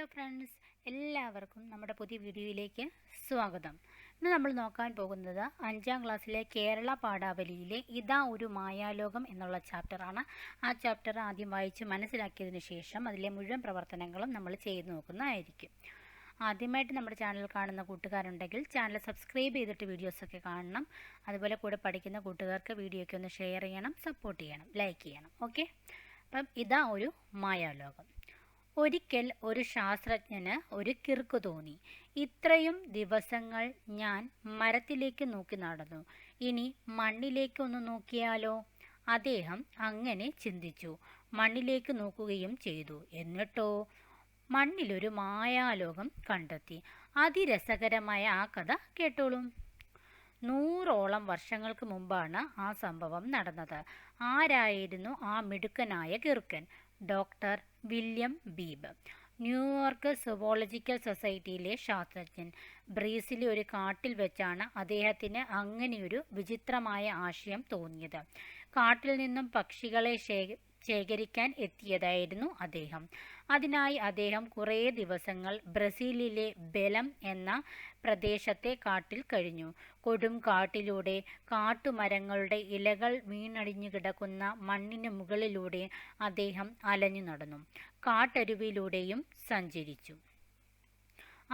Hello friends എല്ലാവർക്കും നമ്മുടെ പുതിയ വീഡിയോയിലേക്ക് സ്വാഗതം. ഇന്ന് നമ്മൾ നോക്കാൻ പോകുന്നത് അഞ്ചാം ക്ലാസ്സിലെ കേരള പാഠാവലിയിലെ ഇതാ ഒരു മായാലോകം എന്നുള്ള ചാപ്റ്ററാണ് ആ ചാപ്റ്റർ ആദ്യം വായിച്ച് മനസ്സിലാക്കിയതിന് ശേഷം അതിലെ മുഴുവൻ പ്രവർത്തനങ്ങളും നമ്മൾ ചെയ്തു നോക്കുന്നതായിരിക്കും. ആദ്യമായിട്ട് നമ്മുടെ ചാനൽ കാണുന്ന കൂട്ടുകാരുണ്ടെങ്കിൽ ചാനൽ സബ്സ്ക്രൈബ് ചെയ്തിട്ട് വീഡിയോസൊക്കെ കാണണം. അതുപോലെ കൂടെ പഠിക്കുന്ന കൂട്ടുകാർക്ക് വീഡിയോയ്ക്ക് ഒന്ന് ഷെയർ ചെയ്യണം സപ്പോർട്ട് ചെയ്യണം ലൈക്ക് ചെയ്യണം. ഓക്കെ അപ്പം ഇതാ ഒരു മായാലോകം. ഒരിക്കൽ ഒരു ശാസ്ത്രജ്ഞന് ഒരു കിർക്ക് തോന്നി. ഇത്രയും ദിവസങ്ങൾ ഞാൻ മരത്തിലേക്ക് നോക്കി നടന്നു. ഇനി മണ്ണിലേക്ക് ഒന്ന് നോക്കിയാലോ? അദ്ദേഹം അങ്ങനെ ചിന്തിച്ചു. മണ്ണിലേക്ക് നോക്കുകയും ചെയ്തു. എന്നിട്ടോ? മണ്ണിലൊരു മായാലോകം കണ്ടെത്തി. അതിരസകരമായ ആ കഥ കേട്ടോളും. നൂറോളം വർഷങ്ങൾക്ക് മുമ്പാണ് ആ സംഭവം നടന്നത്. ആരായിരുന്നു ആ മിടുക്കനായ കിറുക്കൻ? Doctor William Beebe New York zoological സൊസൈറ്റിയിലെ ശാസ്ത്രജ്ഞൻ. ബ്രീസിലെ ഒരു കാട്ടിൽ വെച്ചാണ് അദ്ദേഹത്തിന് അങ്ങനെയൊരു വിചിത്രമായ ആശയം തോന്നിയത്. കാട്ടിൽ നിന്നും പക്ഷികളെ ശേഖ ശേഖരിക്കാൻ എത്തിയതായിരുന്നു അദ്ദേഹം. അതിനായി അദ്ദേഹം കുറേ ദിവസങ്ങൾ ബ്രസീലിലെ ബലം എന്ന പ്രദേശത്തെ കാട്ടിൽ കഴിഞ്ഞു. കൊടും കാട്ടിലൂടെ കാട്ടുമരങ്ങളുടെ ഇലകൾ വീണടിഞ്ഞു കിടക്കുന്ന മണ്ണിന് മുകളിലൂടെ അദ്ദേഹം അലഞ്ഞു നടന്നു. കാട്ടരുവിലൂടെയും സഞ്ചരിച്ചു.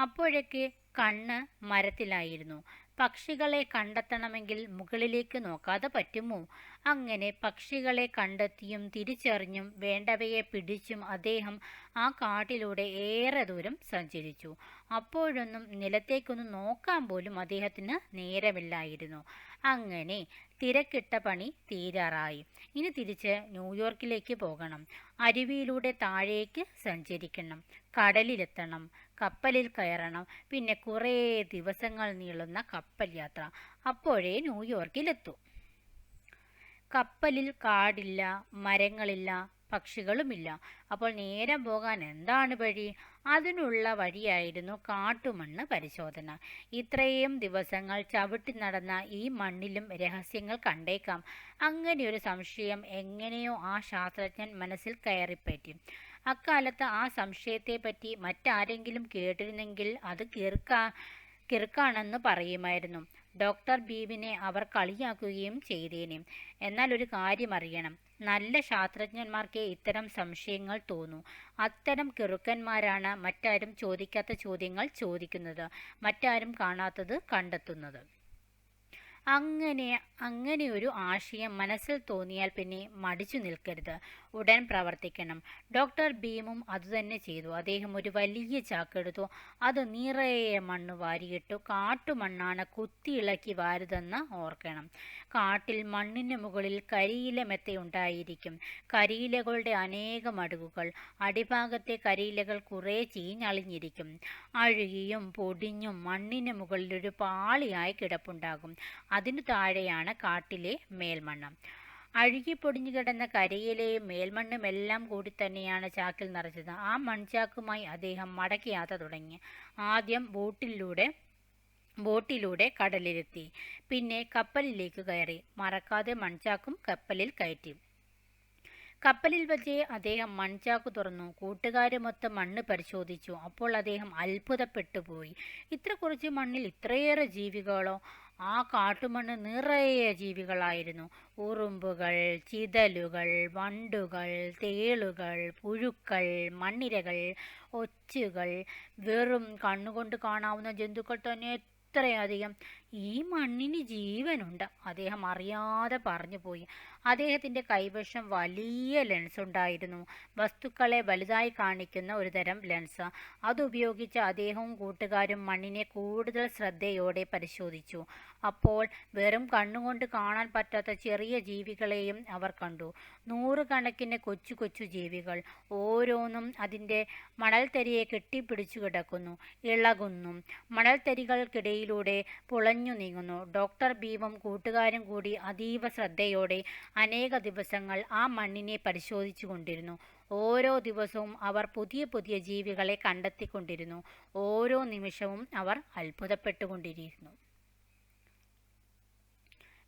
അപ്പോഴൊക്കെ കണ്ണ് മരത്തിലായിരുന്നു. പക്ഷികളെ കണ്ടെത്തണമെങ്കിൽ മുകളിലേക്ക് നോക്കാതെ പറ്റുമോ? അങ്ങനെ പക്ഷികളെ കണ്ടെത്തിയും തിരിച്ചറിഞ്ഞും വേണ്ടവയെ പിടിച്ചും അദ്ദേഹം ആ കാട്ടിലൂടെ ഏറെ ദൂരം സഞ്ചരിച്ചു. അപ്പോഴൊന്നും നിലത്തേക്കൊന്ന് നോക്കാൻ പോലും അദ്ദേഹത്തിന് നേരമില്ലായിരുന്നു. അങ്ങനെ തിരക്കിട്ട പണി തീരാറായി. ഇനി തിരിച്ച് ന്യൂയോർക്കിലേക്ക് പോകണം. അരുവിയിലൂടെ താഴേക്ക് സഞ്ചരിക്കണം. കടലിലെത്തണം. കപ്പലിൽ കയറണം. പിന്നെ കുറേ ദിവസങ്ങൾ നീളുന്ന കപ്പൽ യാത്ര. അപ്പോഴേ ന്യൂയോർക്കിലെത്തൂ കപ്പലിൽ കാടില്ല മരങ്ങളില്ല പക്ഷികളുമില്ല. അപ്പോൾ നേരം പോകാൻ എന്താണ് വഴി? അതിനുള്ള വഴിയായിരുന്നു കാട്ടുമണ്ണ് പരിശോധന. ഇത്രയും ദിവസങ്ങൾ ചവിട്ടി നടന്ന ഈ മണ്ണിലും രഹസ്യങ്ങൾ കണ്ടേക്കാം. അങ്ങനെയൊരു സംശയം എങ്ങനെയോ ആ ശാസ്ത്രജ്ഞൻ മനസ്സിൽ കയറിപ്പറ്റി. അക്കാലത്ത് ആ സംശയത്തെപ്പറ്റി മറ്റാരെങ്കിലും കേട്ടിരുന്നെങ്കിൽ അത് കിറുക്കാ കിറുക്കാണെന്ന് പറയുമായിരുന്നു. ഡോക്ടർ ബീബിനെ അവർ കളിയാക്കുകയും ചെയ്തേനെ. എന്നാൽ ഒരു കാര്യം അറിയണം. നല്ല ശാസ്ത്രജ്ഞന്മാർക്ക് ഇത്തരം സംശയങ്ങൾ തോന്നും. അത്തരം കിറുക്കന്മാരാണ് മറ്റാരും ചോദിക്കാത്ത ചോദ്യങ്ങൾ ചോദിക്കുന്നത് മറ്റാരും കാണാത്തത് കണ്ടെത്തുന്നത്. അങ്ങനെ അങ്ങനെ ഒരു ആശയം മനസ്സിൽ തോന്നിയാൽ പിന്നെ മടിച്ചു നിൽക്കരുത്. ഉടൻ പ്രവർത്തിക്കണം. ഡോക്ടർ ഭീമും അതുതന്നെ ചെയ്തു. അദ്ദേഹം ഒരു വലിയ ചാക്കെടുത്തു. അത് നിറയെ മണ്ണ് വാരിയിട്ടു കാട്ടുമണ്ണാണ് കുത്തിയിളക്കി വാരുതെന്ന് ഓർക്കണം. കാട്ടിൽ മണ്ണിന് മുകളിൽ കരിയില മെത്തയുണ്ടായിരിക്കും കരിയിലകളുടെ അനേകം അടുകുകൾ അടിഭാഗത്തെ കരിയിലകൾ കുറേ ചീഞ്ഞളിഞ്ഞിരിക്കും. അഴുകിയും പൊടിഞ്ഞും മണ്ണിന് മുകളിൽ ഒരു പാളിയായി കിടപ്പുണ്ടാകും. അതിനു താഴെയാണ് കാട്ടിലെ മേൽമണ്ണ്. അഴുകിപ്പൊടിഞ്ഞു കിടന്ന കരയിലെയും മേൽമണ്ണും എല്ലാം കൂടി തന്നെയാണ് ചാക്കിൽ നിറച്ചത്. ആ മൺചാക്കുമായി അദ്ദേഹം മടക്കി യാത്ര തുടങ്ങി. ആദ്യം ബോട്ടിലൂടെ ബോട്ടിലൂടെ കടലിലെത്തി. പിന്നെ കപ്പലിലേക്ക് കയറി. മറക്കാതെ മൺചാക്കും കപ്പലിൽ കയറ്റി. കപ്പലിൽ വച്ച് അദ്ദേഹം മൺചാക്ക് തുറന്നു. കൂട്ടുകാരുമൊത്ത് മണ്ണ് പരിശോധിച്ചു. അപ്പോൾ അദ്ദേഹം അത്ഭുതപ്പെട്ടു പോയി. ഇത്ര കുറച്ച് മണ്ണിൽ ഇത്രയേറെ ജീവികളോ ആ കാട്ടുമണ്ണ് നിറയെ ജീവികളായിരുന്നു. ഉറുമ്പുകൾ ചിതലുകൾ വണ്ടുകൾ തേളുകൾ പുഴുക്കൾ മണ്ണിരകൾ ഒച്ചുകൾ. വെറും കണ്ണുകൊണ്ട് കാണാവുന്ന ജന്തുക്കൾ തന്നെ എത്രയധികം. ഈ മണ്ണിന് ജീവനുണ്ട്. അദ്ദേഹം അറിയാതെ പറഞ്ഞു പോയി. അദ്ദേഹത്തിന്റെ കൈവശം വലിയ ലെൻസ് ഉണ്ടായിരുന്നു. വസ്തുക്കളെ വലുതായി കാണിക്കുന്ന ഒരു തരം ലെൻസ് അതുപയോഗിച്ച് അദ്ദേഹവും കൂട്ടുകാരും മണ്ണിനെ കൂടുതൽ ശ്രദ്ധയോടെ പരിശോധിച്ചു. അപ്പോൾ വെറും കണ്ണുകൊണ്ട് കാണാൻ പറ്റാത്ത ചെറിയ ജീവികളെയും അവർ കണ്ടു. നൂറുകണക്കിന് കൊച്ചു കൊച്ചു ജീവികൾ. ഓരോന്നും അതിന്റെ മണൽത്തരിയെ കെട്ടിപ്പിടിച്ചു കിടക്കുന്നു. ഇളകുന്നു. മണൽത്തരികൾക്കിടയിലൂടെ പുളഞ്ഞു നീങ്ങുന്നു. ഡോക്ടർ ഭീമും കൂട്ടുകാരും കൂടി അതീവ ശ്രദ്ധയോടെ അനേക ദിവസങ്ങൾ ആ മണ്ണിനെ പരിശോധിച്ചു കൊണ്ടിരുന്നു ഓരോ ദിവസവും അവർ പുതിയ പുതിയ ജീവികളെ കണ്ടെത്തിക്കൊണ്ടിരുന്നു. ഓരോ നിമിഷവും അവർ അത്ഭുതപ്പെട്ടുകൊണ്ടിരുന്നു.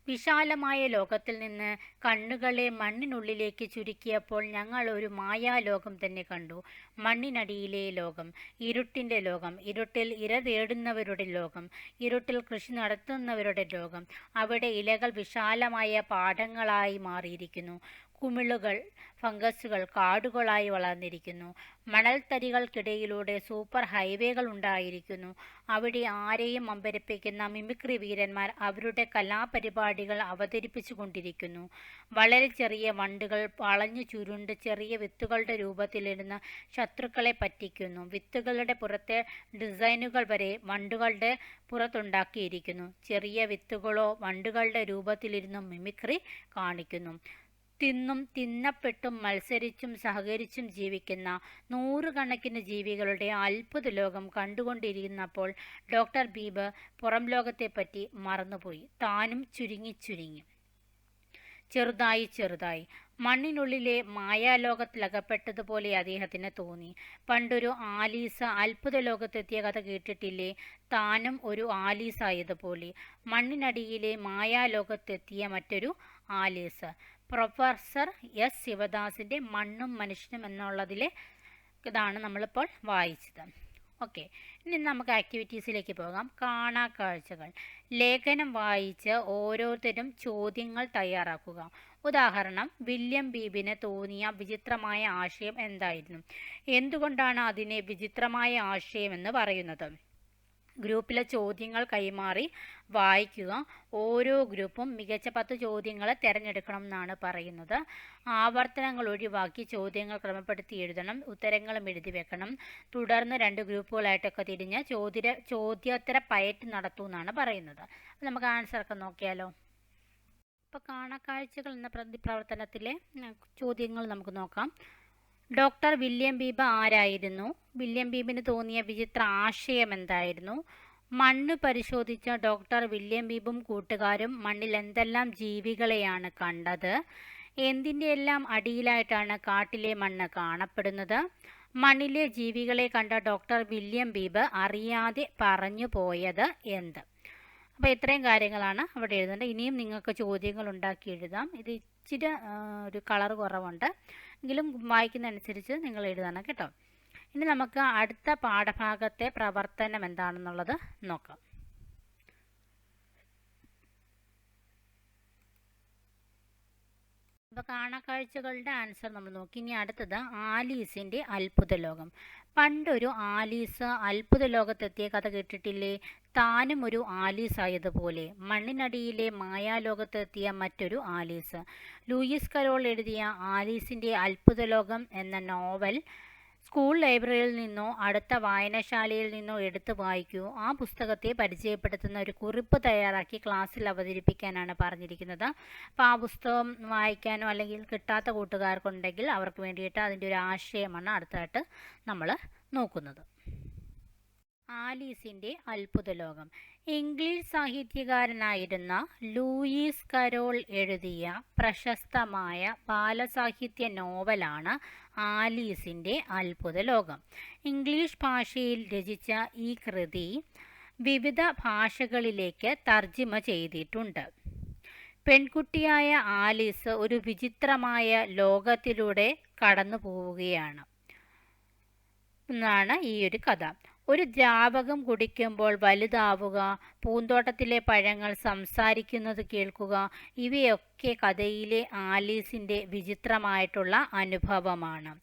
വിശാലമായ ലോകത്തിൽ നിന്ന് കണ്ണുകളെ മണ്ണിനുള്ളിലേക്ക് ചുരുക്കിയപ്പോൾ ഞങ്ങൾ ഒരു മായാലോകം തന്നെ കണ്ടു. മണ്ണിനടിയിലെ ലോകം ഇരുട്ടിന്റെ ലോകം ഇരുട്ടിൽ ഇര തേടുന്നവരുടെ ലോകം ഇരുട്ടിൽ കൃഷി നടത്തുന്നവരുടെ ലോകം. അവിടെ ഇലകൾ വിശാലമായ പാടങ്ങളായി മാറിയിരിക്കുന്നു. കുമിളുകൾ ഫംഗസുകൾ കാടുകളായി വളർന്നിരിക്കുന്നു. മണൽത്തരികൾക്കിടയിലൂടെ സൂപ്പർ ഹൈവേകൾ ഉണ്ടായിരിക്കുന്നു. അവിടെ ആരെയും അമ്പരപ്പിക്കുന്ന മിമിക്രി വീരന്മാർ അവരുടെ കലാപരിപാടികൾ അവതരിപ്പിച്ചു കൊണ്ടിരിക്കുന്നു വളരെ ചെറിയ വണ്ടുകൾ വളഞ്ഞു ചുരുണ്ട് ചെറിയ വിത്തുകളുടെ രൂപത്തിലിരുന്ന് ശത്രുക്കളെ പറ്റിക്കുന്നു. വിത്തുകളുടെ പുറത്തെ ഡിസൈനുകൾ വരെ വണ്ടുകളുടെ പുറത്തുണ്ടാക്കിയിരിക്കുന്നു. ചെറിയ വിത്തുകളോ വണ്ടുകളുടെ രൂപത്തിലിരുന്നും മിമിക്രി കാണിക്കുന്നു. തിന്നും തിന്നപ്പെട്ടും മത്സരിച്ചും സഹകരിച്ചും ജീവിക്കുന്ന നൂറുകണക്കിന് ജീവികളുടെ അത്ഭുത ലോകം കണ്ടുകൊണ്ടിരിക്കുന്നപ്പോൾ ഡോക്ടർ ബീബ് പുറം ലോകത്തെപ്പറ്റി മറന്നുപോയി. താനും ചുരുങ്ങി ചുരുങ്ങി. ചെറുതായി ചെറുതായി. മണ്ണിനുള്ളിലെ മായാലോകത്തിലകപ്പെട്ടതുപോലെ അദ്ദേഹത്തിന് തോന്നി. പണ്ടൊരു ആലീസ അത്ഭുത ലോകത്തെത്തിയ കഥ കേട്ടിട്ടില്ലേ? താനും ഒരു ആലീസായതുപോലെ. മണ്ണിനടിയിലെ മായാലോകത്തെത്തിയ മറ്റൊരു ആലീസ്. പ്രൊഫസർ എസ് ശിവദാസിന്റെ മണ്ണും മനുഷ്യനും എന്നുള്ളതിലെ ഇതാണ് നമ്മളിപ്പോൾ വായിച്ചത്. ഓക്കെ ഇനി നമുക്ക് ആക്ടിവിറ്റീസിലേക്ക് പോകാം. കാണാ കാഴ്ചകൾ. ലേഖനം വായിച്ച് ഓരോരുത്തരും ചോദ്യങ്ങൾ തയ്യാറാക്കുക. ഉദാഹരണം വില്യം ബീബിന് തോന്നിയ വിചിത്രമായ ആശയം എന്തായിരുന്നു? എന്തുകൊണ്ടാണ് അതിനെ വിചിത്രമായ ആശയം എന്ന് പറയുന്നത്? ഗ്രൂപ്പിലെ ചോദ്യങ്ങൾ കൈമാറി വായിക്കുക. ഓരോ ഗ്രൂപ്പും മികച്ച പത്ത് ചോദ്യങ്ങൾ തിരഞ്ഞെടുക്കണം എന്നാണ് പറയുന്നത്. ആവർത്തനങ്ങൾ ഒഴിവാക്കി ചോദ്യങ്ങൾ ക്രമപ്പെടുത്തി എഴുതണം. ഉത്തരങ്ങളും എഴുതി വെക്കണം. തുടർന്ന് രണ്ട് ഗ്രൂപ്പുകളായിട്ടൊക്കെ തിരിഞ്ഞ് ചോദ്യ ചോദ്യോത്തര പയറ്റ് നടത്തൂ എന്നാണ് പറയുന്നത്. നമുക്ക് ആൻസറൊക്കെ നോക്കിയാലോ? ഇപ്പോൾ കാണക്കാഴ്ചകൾ എന്ന പ്രവർത്തനത്തിലെ ചോദ്യങ്ങൾ നമുക്ക് നോക്കാം. ഡോക്ടർ വില്യം ബീബ ആരായിരുന്നു? വില്യം ബീബിന് തോന്നിയ വിചിത്ര ആശയം എന്തായിരുന്നു? മണ്ണ് പരിശോധിച്ച ഡോക്ടർ വില്യം ബീബും കൂട്ടുകാരും മണ്ണിൽ എന്തെല്ലാം ജീവികളെയാണ് കണ്ടത്? എന്തിന്റെ എല്ലാം അടിയിലായിട്ടാണ് കാട്ടിലെ മണ്ണ് കാണപ്പെടുന്നത്? മണ്ണിലെ ജീവികളെ കണ്ട ഡോക്ടർ വില്യം ബീബ് അറിയാതെ പറഞ്ഞു പോയത് എന്ത്? അപ്പോൾ ഇത്രയും കാര്യങ്ങളാണ് അവിടെ എഴുതേണ്ടത്. ഇനിയും നിങ്ങൾക്ക് ചോദ്യങ്ങൾ ഉണ്ടാക്കി എഴുതാം. ഇത് ഇച്ചിരി ഒരു കളർ കുറവുണ്ട്. എങ്കിലും വായിക്കുന്നതനുസരിച്ച് നിങ്ങൾ എഴുതണം കേട്ടോ. ഇനി നമുക്ക് അടുത്ത പാഠഭാഗത്തെ പ്രവർത്തനം എന്താണെന്നുള്ളത് നോക്കാം. അപ്പോൾ കാണാക്കാഴ്ചകളുടെ ആൻസർ നമ്മൾ നോക്കി. ഇനി അടുത്തത് ആലീസിന്റെ അത്ഭുത ലോകം പണ്ടൊരു ആലീസ് അത്ഭുത ലോകത്തെത്തിയ കഥ കേട്ടിട്ടില്ലേ? താനും ഒരു ആലീസ് ആയതുപോലെ മണ്ണിനടിയിലെ മായാലോകത്തെത്തിയ മറ്റൊരു ആലീസ്. ലൂയിസ് കരോൾ എഴുതിയ ആലീസിന്റെ അത്ഭുത ലോകം എന്ന നോവൽ സ്കൂൾ ലൈബ്രറിയിൽ നിന്നോ അടുത്ത വായനശാലയിൽ നിന്നോ എടുത്ത് വായിക്കൂ. ആ പുസ്തകത്തെ പരിചയപ്പെടുത്തുന്ന ഒരു കുറിപ്പ് തയ്യാറാക്കി ക്ലാസ്സിൽ അവതരിപ്പിക്കാനാണ് പറഞ്ഞിരിക്കുന്നത്. അപ്പോൾ ആ പുസ്തകം വായിക്കാനോ അല്ലെങ്കിൽ കിട്ടാത്ത കൂട്ടുകാർക്കുണ്ടെങ്കിൽ അവർക്ക് വേണ്ടിയിട്ട് അതിന്റെ ഒരു ആശയമാണ് അടുത്തായിട്ട് നമ്മൾ നോക്കുന്നത്. ആലീസിന്റെ അത്ഭുത ലോകം ഇംഗ്ലീഷ് സാഹിത്യകാരനായിരുന്ന ലൂയിസ് കരോൾ എഴുതിയ പ്രശസ്തമായ ബാലസാഹിത്യ നോവലാണ് ആലീസിന്റെ അത്ഭുത ലോകം ഇംഗ്ലീഷ് ഭാഷയിൽ രചിച്ച ഈ കൃതി വിവിധ ഭാഷകളിലേക്ക് തർജിമ ചെയ്തിട്ടുണ്ട്. പെൺകുട്ടിയായ ആലീസ് ഒരു വിചിത്രമായ ലോകത്തിലൂടെ കടന്നു പോവുകയാണ് എന്നാണ് ഈ ഒരു കഥ. ഒരു ദ്രാവകം കുടിക്കുമ്പോൾ വലുതാവുക പൂന്തോട്ടത്തിലെ പഴങ്ങൾ സംസാരിക്കുന്നത് കേൾക്കുക ഇവയൊക്കെ കഥയിലെ ആലീസിന്റെ വിചിത്രമായിട്ടുള്ള അനുഭവമാണ്.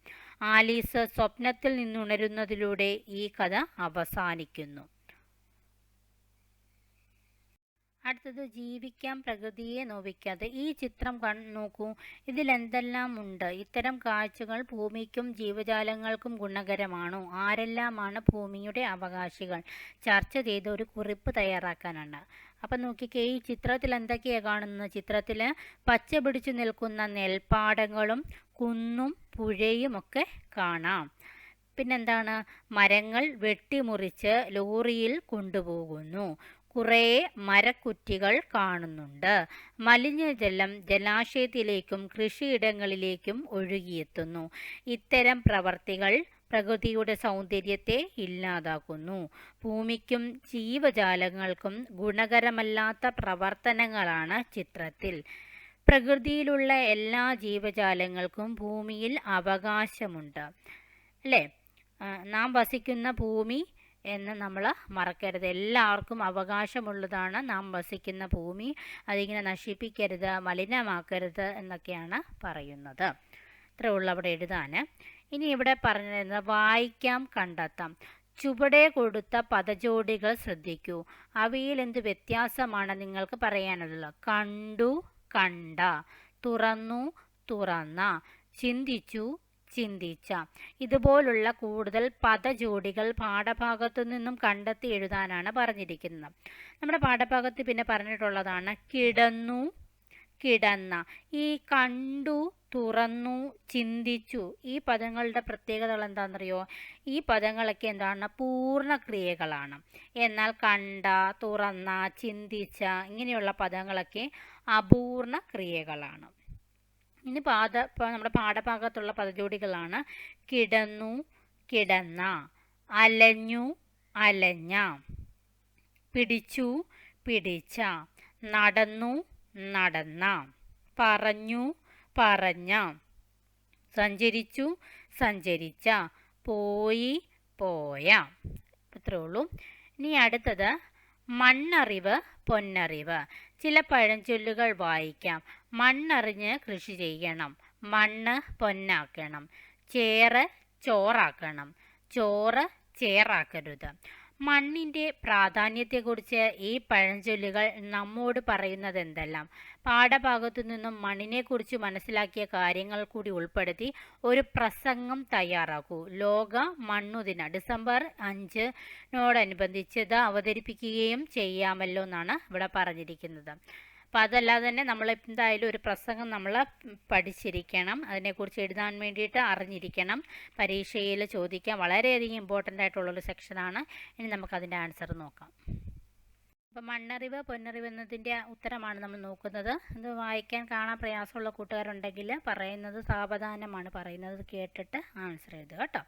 ആലീസ് സ്വപ്നത്തിൽ നിന്നുണരുന്നതിലൂടെ ഈ കഥ അവസാനിക്കുന്നു. അടുത്തത് ജീവിക്കാം പ്രകൃതിയെ നോവിക്കാതെ. ഈ ചിത്രം കൺ നോക്കൂ. ഇതിൽ എന്തെല്ലാം ഉണ്ട്? ഇത്തരം കാഴ്ചകൾ ഭൂമിക്കും ജീവജാലങ്ങൾക്കും ഗുണകരമാണോ? ആരെല്ലാമാണ് ഭൂമിയുടെ അവകാശികൾ? ചർച്ച ചെയ്ത് ഒരു കുറിപ്പ് തയ്യാറാക്കാനാണ്. അപ്പം നോക്കിക്കേ ഈ ചിത്രത്തിൽ എന്തൊക്കെയാണ് കാണുന്നത്? ചിത്രത്തിൽ പച്ച പിടിച്ചു നിൽക്കുന്ന നെൽപ്പാടങ്ങളും കുന്നും പുഴയും ഒക്കെ കാണാം. പിന്നെന്താണ്? മരങ്ങൾ വെട്ടിമുറിച്ച് ലോറിയിൽ കൊണ്ടുപോകുന്നു. കുറേ മരക്കുറ്റികൾ കാണുന്നുണ്ട്. മലിനജലം ജലാശയത്തിലേക്കും കൃഷിയിടങ്ങളിലേക്കും ഒഴുകിയെത്തുന്നു. ഇത്തരം പ്രവർത്തികൾ പ്രകൃതിയുടെ സൗന്ദര്യത്തെ ഇല്ലാതാക്കുന്നു. ഭൂമിക്കും ജീവജാലങ്ങൾക്കും ഗുണകരമല്ലാത്ത പ്രവർത്തനങ്ങളാണ് ചിത്രത്തിൽ. പ്രകൃതിയിലുള്ള എല്ലാ ജീവജാലങ്ങൾക്കും ഭൂമിയിൽ അവകാശമുണ്ട്. അല്ലേ? നാം വസിക്കുന്ന ഭൂമി എന്ന് നമ്മൾ മറക്കരുത്. എല്ലാവർക്കും അവകാശമുള്ളതാണ് നാം വസിക്കുന്ന ഭൂമി. അതിങ്ങനെ നശിപ്പിക്കരുത് മലിനമാക്കരുത് എന്നൊക്കെയാണ് പറയുന്നത്. ഇത്രേ ഉള്ളൂ അവിടെ എഴുതാൻ ഇനി ഇവിടെ പറഞ്ഞിരുന്നത് വായിക്കാം കണ്ടെത്താം. ചുവടെ കൊടുത്ത പദജോഡികൾ ശ്രദ്ധിക്കൂ. അവയിൽ എന്ത് വ്യത്യാസമാണ് നിങ്ങൾക്ക് പറയാനുള്ളത്? കണ്ടു കണ്ട. തുറന്നു തുറന്ന. ചിന്തിച്ചു ചിന്തിച്ച. ഇതുപോലുള്ള കൂടുതൽ പദജോഡികൾ പാഠഭാഗത്തു നിന്നും കണ്ടെത്തി എഴുതാനാണ് പറഞ്ഞിരിക്കുന്നത്. നമ്മുടെ പാഠഭാഗത്ത് പിന്നെ പറഞ്ഞിട്ടുള്ളതാണ് കിടന്നു കിടന്ന. ഈ കണ്ടു തുറന്നു ചിന്തിച്ചു. ഈ പദങ്ങളുടെ പ്രത്യേകതകൾ എന്താണെന്നറിയോ? ഈ പദങ്ങളൊക്കെ എന്താണ്? പൂർണക്രിയകളാണ്. എന്നാൽ കണ്ട തുറന്ന ചിന്തിച്ച ഇങ്ങനെയുള്ള പദങ്ങളൊക്കെ അപൂർണ ക്രിയകളാണ് ഇനി പാദ നമ്മുടെ പാഠഭാഗത്തുള്ള പദജോടികളാണ്. കിടന്നു കിടന്ന അലഞ്ഞു അലഞ്ഞ പിടിച്ചു പിടിച്ച നടന്നു നടന്ന പറഞ്ഞു പറഞ്ഞ സഞ്ചരിച്ചു സഞ്ചരിച്ച പോയി പോയ. ഇത്രേ ഉള്ളൂ. ഇനി അടുത്തത് മണ്ണറിവ് പൊന്നറിവ്. ചില പഴഞ്ചൊല്ലുകൾ വായിക്കാം. മണ്ണറിഞ്ഞ് കൃഷി ചെയ്യണം. മണ്ണ് പൊന്നാക്കണം. ചേറ് ചോറാക്കണം. ചോറ് ചേറാക്കരുത്. മണ്ണിന്റെ പ്രാധാന്യത്തെക്കുറിച്ച് ഈ പഴഞ്ചൊല്ലുകൾ നമ്മോട് പറയുന്നത് എന്തെല്ലാം പാഠഭാഗത്തു നിന്നും മണ്ണിനെക്കുറിച്ച് മനസ്സിലാക്കിയ കാര്യങ്ങൾ കൂടി ഉൾപ്പെടുത്തി ഒരു പ്രസംഗം തയ്യാറാക്കൂ. ലോക മണ്ണുദിന ഡിസംബർ അഞ്ചിനോടനുബന്ധിച്ച് ഇത് അവതരിപ്പിക്കുകയും ചെയ്യാമല്ലോ എന്നാണ് ഇവിടെ പറഞ്ഞിരിക്കുന്നത്. അപ്പോൾ അതല്ലാതെ തന്നെ നമ്മൾ എന്തായാലും ഒരു പ്രസംഗം നമ്മൾ പഠിച്ചിരിക്കണം. അതിനെക്കുറിച്ച് എഴുതാൻ വേണ്ടിയിട്ട് അറിഞ്ഞിരിക്കണം. പരീക്ഷയിൽ ചോദിക്കാൻ വളരെയധികം ഇമ്പോർട്ടന്റ് ആയിട്ടുള്ളൊരു സെക്ഷനാണ് ഇനി നമുക്ക് നമുക്കതിന്റെ ആൻസർ നോക്കാം. അപ്പോൾ മണ്ണറിവ് പൊന്നറിവ് എന്നതിന്റെ ഉത്തരമാണ് നമ്മൾ നോക്കുന്നത്. ഇത് വായിക്കാൻ കാണാൻ പ്രയാസമുള്ള കൂട്ടുകാരുണ്ടെങ്കിൽ പറയുന്നത് സാവധാനമാണ്. പറയുന്നത് കേട്ടിട്ട് ആൻസർ ചെയ്തു കേട്ടോ.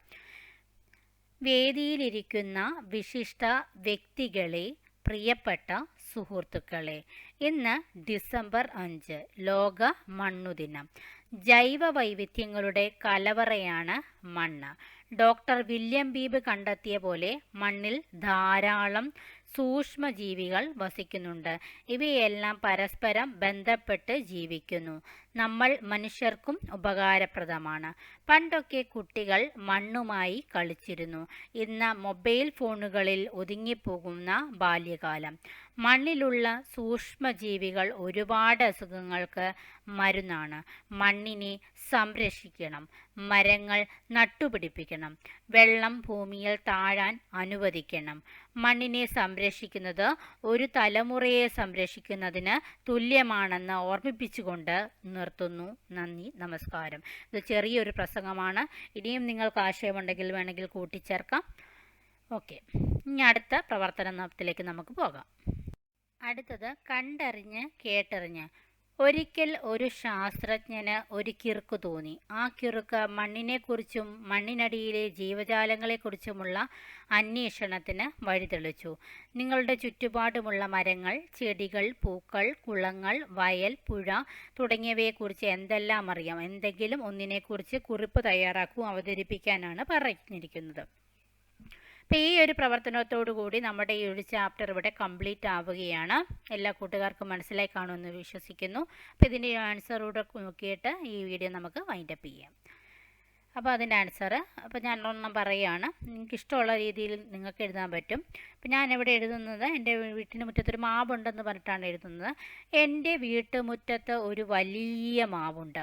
വേദിയിലിരിക്കുന്ന വിശിഷ്ട വ്യക്തികളെ പ്രിയപ്പെട്ട സുഹൃത്തുക്കളെ ഇന്ന് ഡിസംബർ അഞ്ച് ലോക മണ്ണുദിനം ജൈവ വൈവിധ്യങ്ങളുടെ കലവറയാണ് മണ്ണ്. ഡോക്ടർ വില്യം ബീബ് കണ്ടെത്തിയ പോലെ മണ്ണിൽ ധാരാളം സൂക്ഷ്മജീവികൾ വസിക്കുന്നുണ്ട്. ഇവയെല്ലാം പരസ്പരം ബന്ധപ്പെട്ട് ജീവിക്കുന്നു. നമ്മൾ മനുഷ്യർക്കും ഉപകാരപ്രദമാണ്. പണ്ടൊക്കെ കുട്ടികൾ മണ്ണുമായി കളിച്ചിരുന്നു. ഇന്ന് മൊബൈൽ ഫോണുകളിൽ ഒതുങ്ങിപ്പോകുന്ന ബാല്യകാലം. മണ്ണിലുള്ള സൂക്ഷ്മജീവികൾ ഒരുപാട് അസുഖങ്ങൾക്ക് മരുന്നാണ്. മണ്ണിനെ സംരക്ഷിക്കണം. മരങ്ങൾ നട്ടുപിടിപ്പിക്കണം. വെള്ളം ഭൂമിയിൽ താഴാൻ അനുവദിക്കണം. മണ്ണിനെ സംരക്ഷിക്കുന്നത് ഒരു തലമുറയെ സംരക്ഷിക്കുന്നതിന് തുല്യമാണെന്ന് ഓർമ്മിപ്പിച്ചുകൊണ്ട് നിർത്തുന്നു. നന്ദി നമസ്കാരം. ഇത് ചെറിയൊരു പ്രസംഗമാണ്. ഇനിയും നിങ്ങൾക്ക് ആശയമുണ്ടെങ്കിൽ വേണമെങ്കിൽ കൂട്ടിച്ചേർക്കാം. ഓക്കെ. ഇനി അടുത്ത പ്രവർത്തനത്തിലേക്ക് നമുക്ക് പോകാം. അടുത്തത് കണ്ടറിഞ്ഞ് കേട്ടറിഞ്ഞ്. ഒരിക്കൽ ഒരു ശാസ്ത്രജ്ഞന് ഒരു കിറുക്ക് തോന്നി. ആ കിറുക്ക് മണ്ണിനെക്കുറിച്ചും മണ്ണിനടിയിലെ ജീവജാലങ്ങളെക്കുറിച്ചുമുള്ള അന്വേഷണത്തിന് വഴിതെളിച്ചു. നിങ്ങളുടെ ചുറ്റുപാടുമുള്ള മരങ്ങൾ ചെടികൾ പൂക്കൾ കുളങ്ങൾ വയൽ പുഴ തുടങ്ങിയവയെക്കുറിച്ച് എന്തെല്ലാം അറിയാം? എന്തെങ്കിലും ഒന്നിനെക്കുറിച്ച് കുറിപ്പ് തയ്യാറാക്കൂ അവതരിപ്പിക്കാനാണ് പറഞ്ഞിരിക്കുന്നത്. അപ്പോൾ ഈ ഒരു പ്രവർത്തനത്തോടു കൂടി നമ്മുടെ ഈ ഒരു ചാപ്റ്റർ ഇവിടെ കംപ്ലീറ്റ് ആവുകയാണ്. എല്ലാ കൂട്ടുകാർക്കും മനസ്സിലായി കാണുമെന്ന് വിശ്വസിക്കുന്നു. അപ്പോൾ ഇതിന്റെ ആൻസർ കൂടെ നോക്കിയിട്ട് ഈ വീഡിയോ നമുക്ക് വൈൻഡപ്പ് ചെയ്യാം. അപ്പോൾ അതിന്റെ ആൻസർ അപ്പോൾ ഞാൻ ഒന്നും പറയുകയാണ്. നിങ്ങൾക്ക് ഇഷ്ടമുള്ള രീതിയിൽ നിങ്ങൾക്ക് എഴുതാൻ പറ്റും. അപ്പോൾ ഞാൻ ഇവിടെ എഴുതുന്നത് എന്റെ വീട്ടിന് മുറ്റത്തൊരു മാവുണ്ടെന്ന് പറഞ്ഞിട്ടാണ് എഴുതുന്നത്. എന്റെ വീട്ടുമുറ്റത്ത് ഒരു വലിയ മാവുണ്ട്.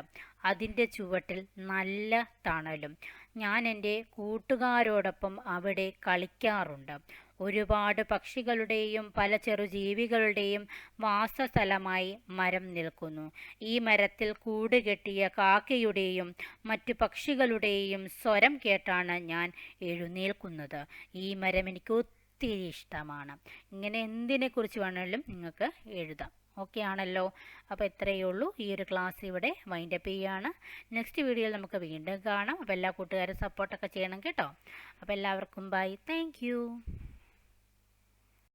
അതിന്റെ ചുവട്ടിൽ നല്ല തണലും. ഞാൻ എന്റെ കൂട്ടുകാരോടൊപ്പം അവിടെ കളിക്കാറുണ്ട്. ഒരുപാട് പക്ഷികളുടെയും പല ചെറുജീവികളുടെയും വാസസ്ഥലമായി മരം നിൽക്കുന്നു. ഈ മരത്തിൽ കൂട് കെട്ടിയ കാക്കയുടെയും മറ്റു പക്ഷികളുടെയും സ്വരം കേട്ടാണ് ഞാൻ എഴുന്നേൽക്കുന്നത്. ഈ മരം എനിക്ക് ഒത്തിരി ഇഷ്ടമാണ്. ഇങ്ങനെ എന്തിനെക്കുറിച്ച് വേണമെങ്കിലും നിങ്ങൾക്ക് എഴുതാം. ഓക്കെ ആണല്ലോ അപ്പോൾ ഇത്രയേ ഉള്ളൂ. ഈ ഒരു ക്ലാസ് ഇവിടെ വൈൻഡപ്പ് ചെയ്യുകയാണ് നെക്സ്റ്റ് വീഡിയോയിൽ നമുക്ക് വീണ്ടും കാണാം. അപ്പോൾ എല്ലാ കൂട്ടുകാരും സപ്പോർട്ടൊക്കെ ചെയ്യണം കേട്ടോ. അപ്പോൾ എല്ലാവർക്കും ബൈ താങ്ക്